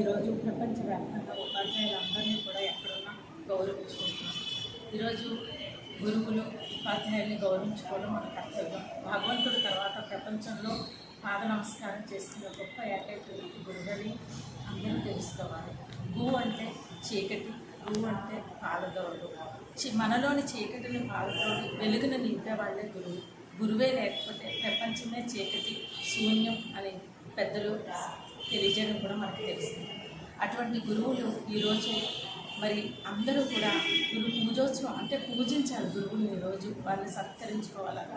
ఈరోజు ప్రపంచవ్యాప్తంగా ఉపాధ్యాయులందరినీ కూడా ఎక్కడున్నా గౌరవించుకుంటున్నాం. ఈరోజు గురువులు ఉపాధ్యాయుల్ని గౌరవించుకోవడం మన కర్తవ్యం. భగవంతుడి తర్వాత ప్రపంచంలో పాద నమస్కారం చేసుకున్న గొప్ప ఏకైక గురువుని అందరూ తెలుసుకోవాలి. భూ అంటే చీకటి భూ అంటే పాలదోడు మనలోని చీకటిని పాలదోడు వెలుగును నింపేవాళ్ళే గురువు. గురువే లేకపోతే ప్రపంచమే చీకటి శూన్యం అని పెద్దలు తెలియజేయడం కూడా మనకు తెలుస్తుంది. అటువంటి గురువులు ఈరోజు మరి అందరూ కూడా గురు పూజోత్సవం అంటే పూజించాలి గురువుని ఈరోజు వారిని సత్కరించుకోవాలని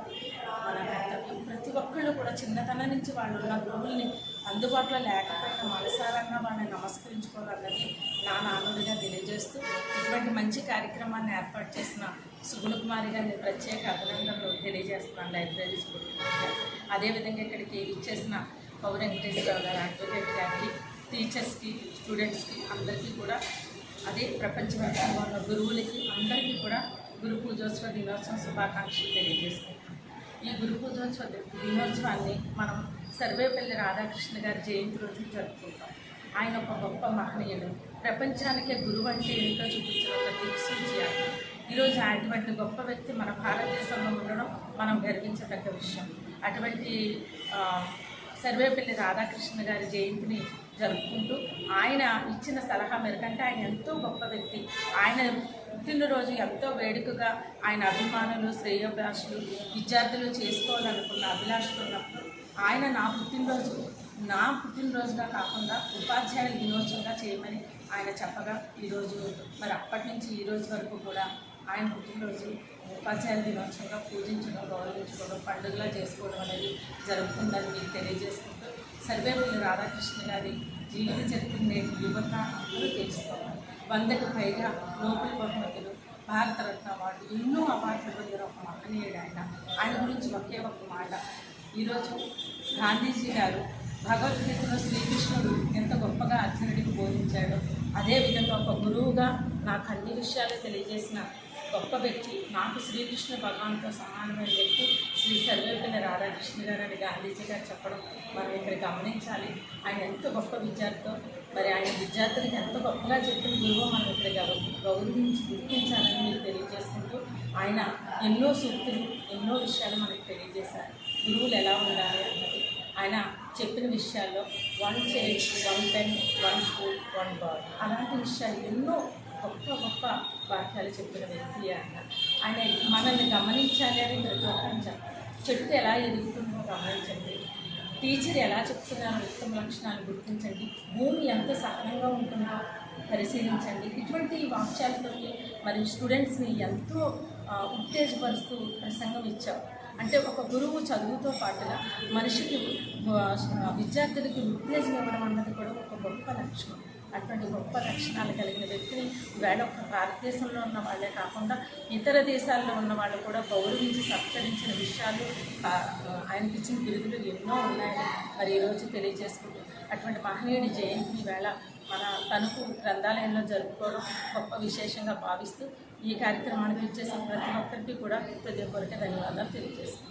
మన కర్తవ్యం. ప్రతి ఒక్కళ్ళు కూడా చిన్నతనం నుంచి వాళ్ళు ఉన్న గురువుల్ని అందుబాటులో లేకపోయినా మనసారంగా వాళ్ళని నమస్కరించుకోవాలన్నది నా నానుడిగా తెలియజేస్తూ ఇటువంటి మంచి కార్యక్రమాన్ని ఏర్పాటు చేసిన సుగుణ కుమారి గారిని ప్రత్యేక అభినందనలు తెలియజేస్తున్నాను లైబ్రరీ స్కూల్. అదేవిధంగా ఇక్కడికి ఇచ్చేసిన పౌర వెంకటేశ్వరరావు గారు అడ్వకేట్ గారికి టీచర్స్కి స్టూడెంట్స్కి అందరికీ కూడా అదే ప్రపంచవ్యాప్తంగా ఉన్న గురువులకి అందరికీ కూడా గురు పూజోత్సవ దినోత్సవం శుభాకాంక్షలు తెలియజేసుకుంటాం ఈ గురు పూజోత్సవ దినోత్సవాన్ని మనం సర్వేపల్లి రాధాకృష్ణ గారి జయంతి రోజు జరుపుకుంటాం. ఆయన ఒక గొప్ప మహనీయుడు. ప్రపంచానికే గురువు అంటే ఏంటో చూపించడం ఒక దిక్సూచి ఆయన. ఈరోజు అటువంటి గొప్ప వ్యక్తి మన భారతదేశంలో ఉండడం మనం గర్వించదగ్గ విషయం. అటువంటి సర్వేపల్లి రాధాకృష్ణ గారి జయంతిని జరుపుకుంటూ ఆయన ఇచ్చిన సలహా మేరకు అంటే ఆయన ఎంతో గొప్ప వ్యక్తి. ఆయన పుట్టినరోజు ఎంతో వేడుకగా ఆయన అభిమానులు శ్రేయోభిలాషులు విద్యార్థులు చేసుకోవాలనుకున్న అభిలాషలు ఉన్నప్పుడు ఆయన నా పుట్టినరోజు నా పుట్టినరోజుగా కాకుండా ఉపాధ్యాయుల దినోత్సవంగా చేయమని ఆయన చెప్పగా ఈరోజు మరి అప్పటి నుంచి ఈ రోజు వరకు కూడా ఆయన పుట్టినరోజు ఉపాధ్యాయుల దినోత్సవంగా పూజించడం గౌరవించుకోవడం పండుగలా చేసుకోవడం అనేది జరుగుతుందని మీకు తెలియజేసుకుంటూ సర్వేపల్లి రాధాకృష్ణ గారి జీవిత చరిత్ర నేటి యువత అందరూ తెలుసుకోవాలి. వందకు పైగా నోబెల్ బహుమతులు భారతరత్న అవార్డు ఎన్నో అవార్డులు పొందిన ఒక మహనీయుడు ఆయన. ఆయన గురించి ఒకే ఒక మాట. ఈరోజు గాంధీజీ గారు భగవద్గీతలో శ్రీకృష్ణుడు ఎంత గొప్పగా అర్జునుడికి బోధించాడో అదేవిధంగా ఒక గురువుగా నాకు అన్ని విషయాలు తెలియజేసిన గొప్ప వ్యక్తి. నాకు శ్రీకృష్ణ భగవాన్తో సమానమైన వ్యక్తి శ్రీ సర్వేపల్లి రాధాకృష్ణ గారు అని గాంధీజీ గారు చెప్పడం మనం ఇక్కడ గమనించాలి. ఆయన ఎంత గొప్ప విద్యార్థితో మరి ఆయన విద్యార్థులకు ఎంత గొప్పగా చెప్పిన గురువు మనం ఇక్కడ గౌ- గౌరవించి గుర్తించాలని మీరు తెలియజేసుకుంటూ ఆయన ఎన్నో సూక్తులు ఎన్నో విషయాలు మనకు తెలియజేశారు. గురువులు ఎలా ఉండాలి అన్నది ఆయన చెప్పిన విషయాల్లో one child one pen one school one ball అలాంటి విషయాలు ఎన్నో గొప్ప గొప్ప వాక్యాలు చెప్పిన వ్యక్తి ఆయన ఆయన మనల్ని గమనించాలి అని ప్రతి ఒక్కరిని చెప్పాలి చెట్టు ఎలా ఎదుగుతుందో గమనించండి. టీచర్ ఎలా చెప్తున్నారో ఉత్తమ లక్షణాలు గుర్తించండి. భూమి ఎంత సహనంగా ఉంటుందో పరిశీలించండి. ఇటువంటి వాక్యాలతో మరి స్టూడెంట్స్ని ఎంతో ఉత్తేజపరుస్తూ ప్రసంగం ఇచ్చాం అంటే ఒక గురువు చదువుతో పాటుగా మనిషికి విద్యార్థులకి ఉత్తేజం ఇవ్వడం అన్నది కూడా ఒక గొప్ప లక్షణం. అటువంటి గొప్ప లక్షణాలు కలిగిన వ్యక్తిని వేళ ఒక భారతదేశంలో ఉన్న వాళ్ళే కాకుండా ఇతర దేశాల్లో ఉన్న వాళ్ళు కూడా గౌరవించి సత్కరించిన విషయాలు ఆ, ఆయనకి ఇచ్చిన బిరుదులు ఎన్నో ఉన్నాయని మరి ఈరోజు తెలియజేసుకుంటూ అటువంటి మహనీయుడి జయంతిని వేళ మన తణుకు గ్రంథాలయంలో జరుపుకోవడం గొప్ప విశేషంగా భావిస్తూ ఈ కార్యక్రమానికి ఇచ్చేసిన ప్రతి ఒక్కరికి కూడా హృదయపూర్వక ధన్యవాదాలు తెలియజేస్తున్నాను